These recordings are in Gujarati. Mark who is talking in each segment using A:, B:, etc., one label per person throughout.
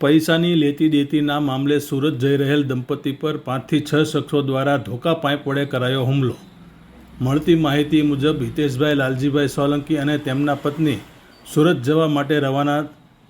A: પૈસાની લેતી દેતીના મામલે સુરત જઈ રહેલ દંપતી પર પાંચથી છ શખ્સો દ્વારા ધોકા પાઇપ વડે કરાયો હુમલો. મળતી માહિતી મુજબ, હિતેશભાઈ, લાલજીભાઈ સોલંકી અને તેમના પત્ની સુરત જવા માટે રવાના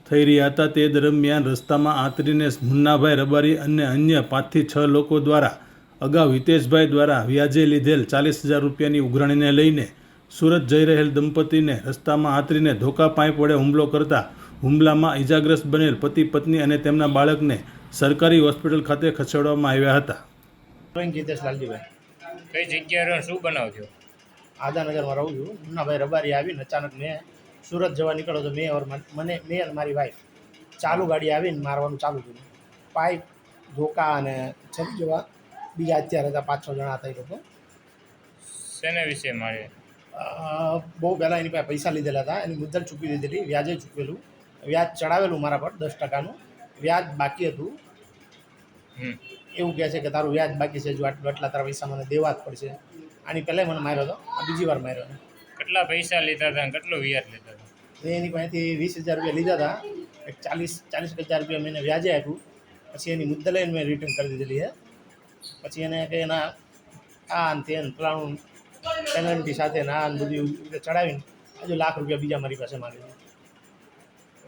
A: થઈ રહ્યા હતા. તે દરમિયાન રસ્તામાં આંતરીને મુન્નાભાઈ રબારી અને અન્ય પાંચથી છ લોકો દ્વારા અગાઉ હિતેશભાઈ દ્વારા વ્યાજે લીધેલ ચાલીસ હજાર રૂપિયાની ઉઘરાણીને લઈને સુરત જઈ રહેલ દંપતીને રસ્તામાં આંતરીને ધોકા પાઇપ વડે હુમલો કરતા હુમલામાં ઇજાગ્રસ્ત બનેલ પતિ પત્ની અને તેમના બાળકને સરકારી હોસ્પિટલ ખાતે ખસેડવામાં આવ્યા હતા.
B: જીતેશ લાલજીભાઈ.
C: કઈ જગ્યાએ શું શું બનાવજો
B: આદાનગરમાં રહું છું. મુન્નાભાઈ રબારી આવીને અચાનક મેં સુરત જવા નીકળ્યો તો મેં ઓર મને મેં અને મારી વાઈફ ચાલુ ગાડી આવીને મારવાનું ચાલુ કર્યું. પાઇપ ધોકા અને છરી જેવા બીજા અત્યારે હતા પાંચ છ જણા હતા એ લોકો.
C: શેના વિશે મારે?
B: બહુ પહેલાં એની પાસે પૈસા લીધેલા હતા. એની મુદ્દલ ચૂકવી દીધેલી વ્યાજે ચૂકવેલું વ્યાજ ચડાવેલું મારા પર દસ ટકાનું. વ્યાજ બાકી હતું. એવું કહે છે કે તારું વ્યાજ બાકી છે જો આટલું આટલા તારા પૈસા મને દેવા જ પડશે. આની પહેલાં મને માર્યો હતો આ બીજી વાર માર્યો
C: કેટલા પૈસા લીધા હતા કેટલો વ્યાજ લીધા હતા
B: મેં એની પાસેથી વીસ હજાર રૂપિયા લીધા હતા એક ચાલીસ ચાલીસ હજાર રૂપિયા મેં વ્યાજે આપ્યું. પછી એની મુદ્દા લઈને મેં રિટર્ન કરી દીધેલી છે પછી એને કે એના આ ને તે ને ફલાણું પેનલ્ટી સાથે ને બધું ચડાવીને હજુ લાખ રૂપિયા બીજા મારી પાસે માગે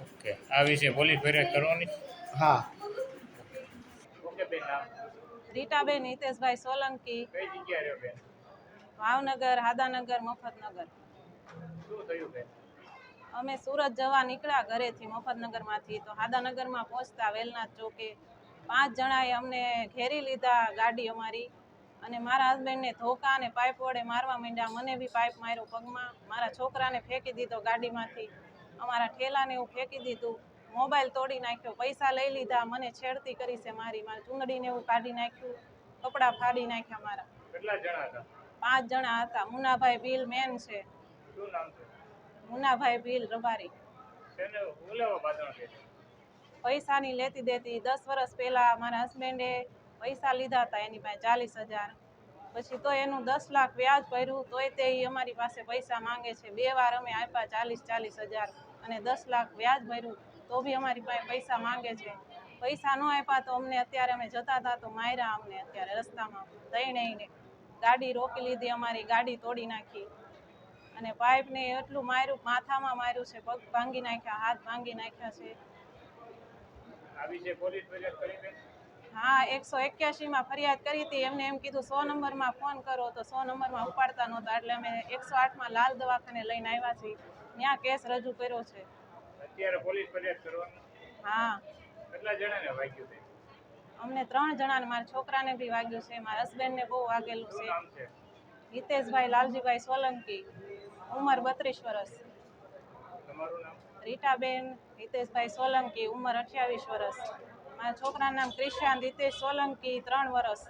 C: ઓકે. આ વિશે પોલીસ ફરિયાદ કરવાની?
B: હા.
C: ઓકે બેન
D: રીટાબેન હિતેશભાઈ સોલંકી.
C: કઈ જગ્યાએ રહ્યો બેન?
D: ભાવનગર હાદાનગર મફતનગર.
C: શું થયું બેન?
D: અમે સુરત જવા નીકળ્યા ઘરેથી મફતનગરમાંથી તો હાદાનગરમાં પહોંચતા વેલનાથ ચોકે. પાંચ જણાએ અમને ઘેરી લીધા ગાડી અમારી. અને મારા હસબન્ડને ધોકા અને પાઇપ વડે મારવા માંડ્યા. મને બી પાઇપ માર્યો પગમાં. મારા છોકરાને ફેંકી દીધો ગાડીમાંથી. અમારા ઠેલાને એવું ફેંકી દીધું. મોબાઈલ તોડી નાખ્યો પૈસા લઈ લીધા મને છેડતી કરી છે મારી મારી ચૂંદડીને એવું કાઢી નાખ્યું કપડાં ફાડી નાખ્યા મારા.
C: કેટલા જણા હતા?
D: પાંચ જણા હતા. મુનાભાઈ ભીલ મેન છે.
C: શું નામ છે?
D: મુનાભાઈ ભીલ રબારી. પૈસાની લેતી દેતી દસ વર્ષ પહેલા મારા હસબન્ડે પૈસા લીધા હતા એની પાસે ચાલીસ હજાર. પછી તો એનું દસ લાખ વ્યાજ ભર્યું, તોય તે અમારી પાસે પૈસા માંગે છે. બે વાર અમે આપ્યા ચાલીસ ચાલીસ હજાર અને દસ લાખ વ્યાજ ભર્યું, તો બી અમારી પાસે પૈસા માંગે છે. પૈસા ન આપ્યા તો અમને અત્યારે અમે જતા હતા તો માર્યા અમને અત્યારે રસ્તામાં. તઈને ગાડી રોકી લીધી, અમારી ગાડી તોડી નાખી. અને પાઇપને એટલું માર્યું, માથામાં માર્યું છે, પગ ભાંગી નાખ્યા, હાથ ભાંગી નાખ્યા છે.
C: આવી છે પોલીસ ફરિયાદ કરી
D: હા એકસો એક્યાસીમાં ફરિયાદ કરી હતી. એમને એમ કીધું સો નંબરમાં ફોન કરો. તો સો નંબરમાં ઉપાડતા નહોતા. એટલે અમે એકસો આઠમાં લાલ દવાખાને લઈને આવ્યા છીએ. ત્યાં કેસ રજૂ કર્યો છે.
C: અત્યારે પોલીસ ફરિયાદ કરવાની?
D: હા.
C: કેટલા જણાને વાગ્યું છે
D: અમને ત્રણ જણાને મારા છોકરાને બી વાગ્યું છે મારા હસબન્ડને બહુ વાગેલું
C: છે?
D: હિતેશભાઈ લાલજીભાઈ સોલંકી ઉંમર બત્રીસ વર્ષ.
C: તમારું નામ?
D: રીટાબેન હિતેશભાઈ સોલંકી ઉંમર અઠ્યાવીસ વર્ષ. મારા છોકરાનું નામ ક્રિશાંત હિતેશ સોલંકી ત્રણ વર્ષ